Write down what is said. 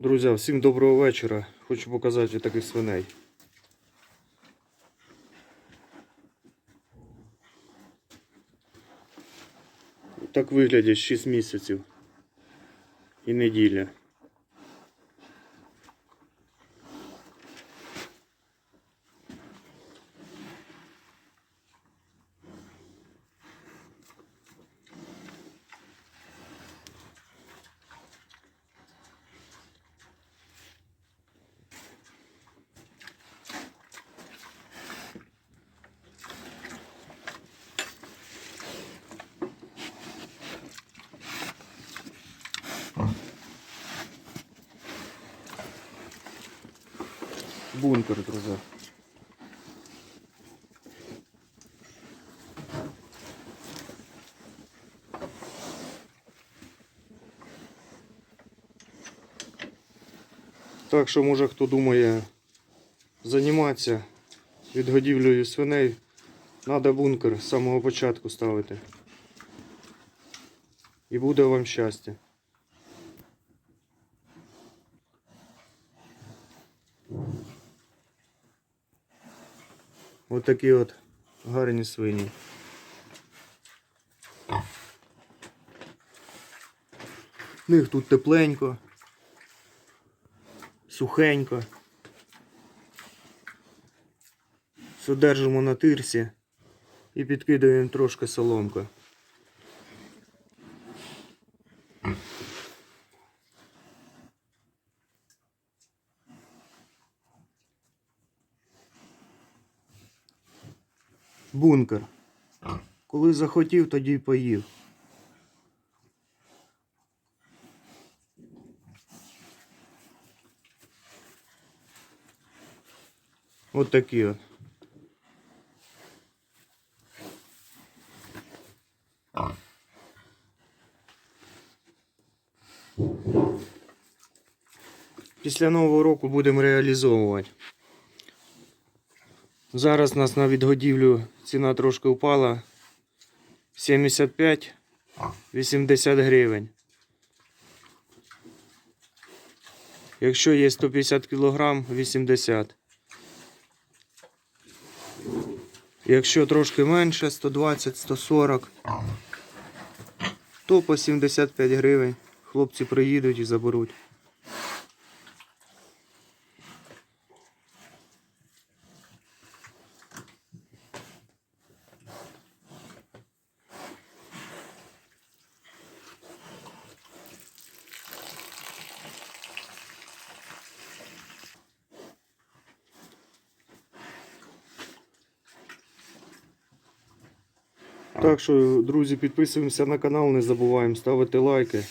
Друзі, всім доброго вечора. Хочу показати таких свиней. Так виглядять 6 місяців і неділя. Бункер, друзі. Так що, може хто думає займатися відгодівлею свиней, треба бункер з самого початку ставити. І буде вам щастя. Ось такі от гарні свині. В них тут тепленько, сухенько. Все держимо на тирсі і підкидаємо трошки соломка. Бункер. Коли захотів, тоді й поїв. От такі от. Після нового року будемо реалізовувати. Зараз у нас на відгодівлю ціна трошки впала. 75-80 гривень. Якщо є 150 кг, 80. Якщо трошки менше, 120-140, то по 75 гривень. Хлопці приїдуть і заберуть. Так що, друзі, підписуємося на канал, не забуваємо ставити лайки.